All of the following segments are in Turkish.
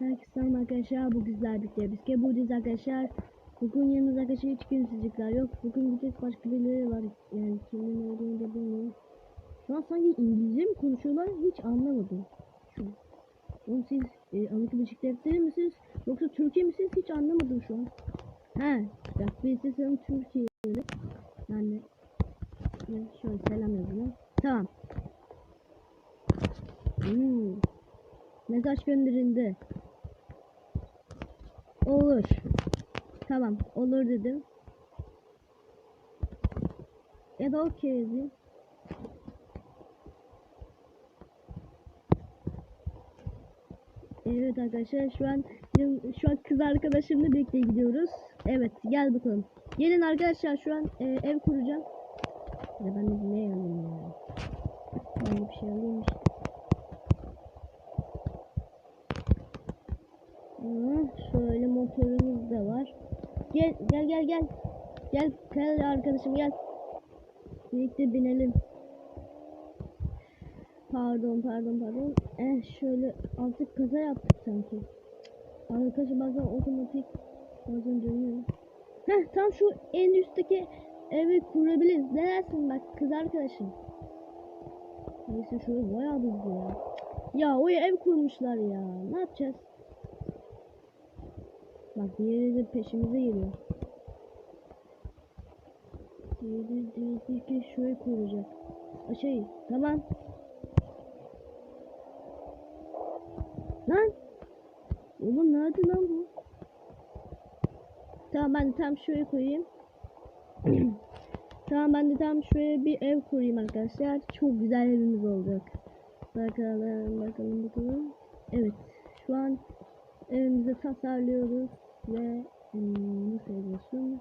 Herkese arkadaşlar. Bu güzel bir şey. Biz de buradayız arkadaşlar. Bugün yanımızda arkadaşlar hiç kimsecikler yok. Bugün bir tek başka birileri var. Yani kimin olduğunu da bilmiyorum. Şu an sanki İngilizce mi konuşuyorlar hiç anlamadım. Oğlum siz e, Amerika Birleşik Devletleri misiniz? Yoksa Türkiye misiniz? Hiç anlamadım şu an. He. Bak birisi sanırım Türkiye'li. Yani ben şöyle selam yazayım. Tamam. Hmm. Mesaj gönderildi. Olur. Tamam. Olur dedim. Ya da okey yazayım. Evet arkadaşlar şu an şu an kız arkadaşımla birlikte gidiyoruz. Evet gel bakalım. Gelin arkadaşlar şu an e, ev kuracağım. Ya ben ne alayım ya. Ben bir şey alayım işte. Şöyle motorumuz da var. Gel gel gel gel. Gel gel arkadaşım gel. Birlikte binelim. Pardon pardon pardon. Eh şöyle artık kaza yaptık sanki. Arkadaşlar bazen otomatik bazen dönüyor. Heh tam şu en üstteki evi kurabiliriz. Ne dersin bak kız arkadaşım. Neyse şöyle bayağı hızlı ya. Ya o ev kurmuşlar ya. Ne yapacağız? Bak diğeri de peşimize geliyor. Diğeri diğeri ki şöyle kuracak. A şey tamam. Lan. Oğlum nerede lan bu? Tamam ben de tam şuraya koyayım. tamam ben de tam şuraya bir ev kurayım arkadaşlar. Çok güzel evimiz olacak. Bakalım bakalım bakalım. Evet şu an evimizi tasarlıyoruz ve hmm, nasıl ediyorsun?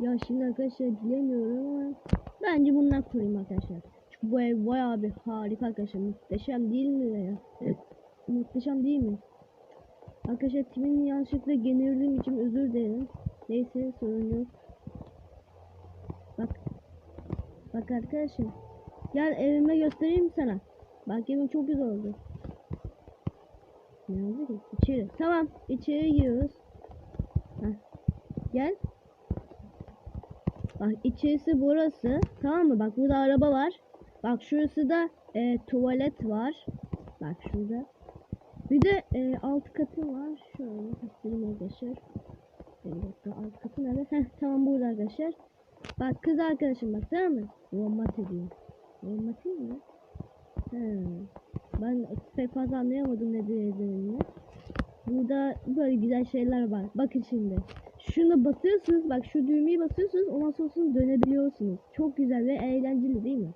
Ya şimdi arkadaşlar bilemiyorum ama bence bundan kurayım arkadaşlar. Çünkü bu ev bayağı bir harika arkadaşlar. Muhteşem değil mi ya? Muhteşem değil mi? Arkadaşlar timin yanlışlıkla genirdiğim için özür dilerim. Neyse sorun yok. Bak. Bak arkadaşım. Gel evime göstereyim sana. Bak evim çok güzel oldu. Ne oldu ki? İçeri. Tamam. içeri giriyoruz. Gel. Bak içerisi burası. Tamam mı? Bak burada araba var. Bak şurası da e, tuvalet var. Bak şurada. Bir de e, alt katı var. Şöyle göstereyim arkadaşlar. Bir dakika alt katı nerede? Heh tamam burada arkadaşlar. Bak kız arkadaşım bak tamam mı? Romate diyor. Romate mi? Ben pek fazla anlayamadım ne dediğini. Burada böyle güzel şeyler var. Bakın şimdi. Şunu basıyorsunuz. Bak şu düğmeyi basıyorsunuz. Ondan sonra dönebiliyorsunuz. Çok güzel ve eğlenceli değil mi?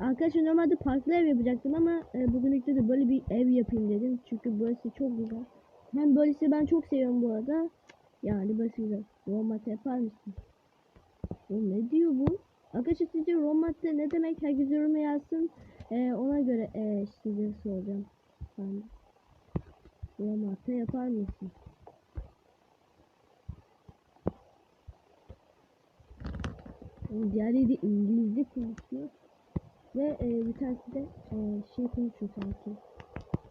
Arkadaşlar normalde parklı ev yapacaktım ama e, bugünlükte de böyle bir ev yapayım dedim. Çünkü burası çok güzel. Hem böylesi ben çok seviyorum bu arada. Yani burası güzel. Romat yapar mısın? O ne diyor bu? Arkadaşlar sizce romatte ne demek? Herkes yoruma yazsın. E, ona göre e, size soracağım. Ben romatte yapar mısın? De İngilizce konuşuyor. Ve e, bir tanesi de e, şey konuşuyor sanki.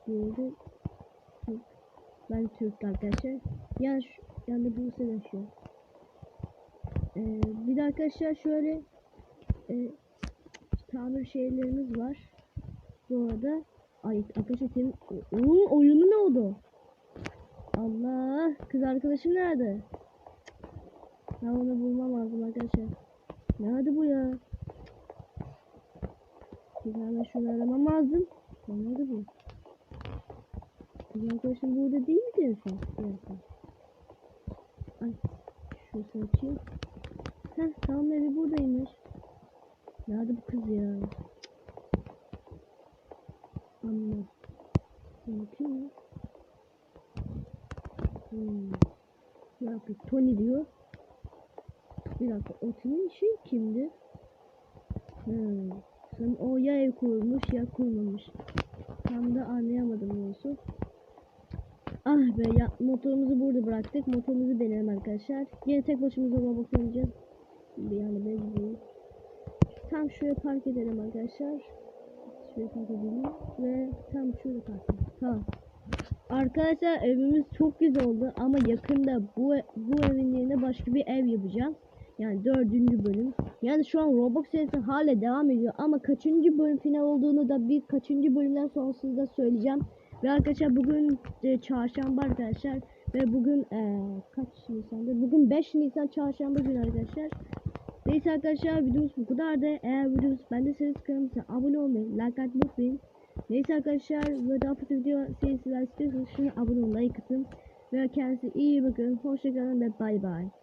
Diğeri Türk. Ben Türk arkadaşlar. Yani şu, yani Bursa'da yaşıyor. E, bir de arkadaşlar şöyle e, tamir şeylerimiz var. Bu arada ay arkadaşlar senin oyunu ne oldu? Allah kız arkadaşım nerede? Ben onu bulmam lazım arkadaşlar. Nerede bu ya? Bir tane şunu aramam lazım. Nerede bu? Kız arkadaşım burada değil mi diyorsun? Diyorsun. Ay. Şu açayım. Heh tamam evi buradaymış. Nerede bu kız ya? Amma. Bakayım mı? Hmm. Bir dakika Tony diyor. Bir dakika o senin şey kimdi? Hmm. Sen o ya ev kurmuş ya kurmamış. Tam da anlayamadım doğrusu. Ah be ya motorumuzu burada bıraktık. Motorumuzu deneyelim arkadaşlar. Yine tek başımıza Roblox oynayacağız. Yani mecbur. Tam şuraya park edelim arkadaşlar. Şuraya park edelim ve tam şuraya park edelim. Tamam. Arkadaşlar evimiz çok güzel oldu ama yakında bu bu evin yerine başka bir ev yapacağım. Yani dördüncü bölüm. Yani şu an Roblox serisi hala devam ediyor ama kaçıncı bölüm final olduğunu da bir kaçıncı bölümden sonrasında da söyleyeceğim. Ve arkadaşlar bugün e, çarşamba arkadaşlar ve bugün e, kaç Nisan'da? Bugün 5 Nisan çarşamba günü arkadaşlar. Neyse arkadaşlar videomuz bu kadardı. Eğer videomuz beğendiyseniz kanalımıza abone olmayı, like atmayı unutmayın. Neyse arkadaşlar ve daha fazla video serisiler istiyorsanız şuna abone olmayı, like atın. Ve kendinize iyi bakın. Hoşçakalın ve bay bay.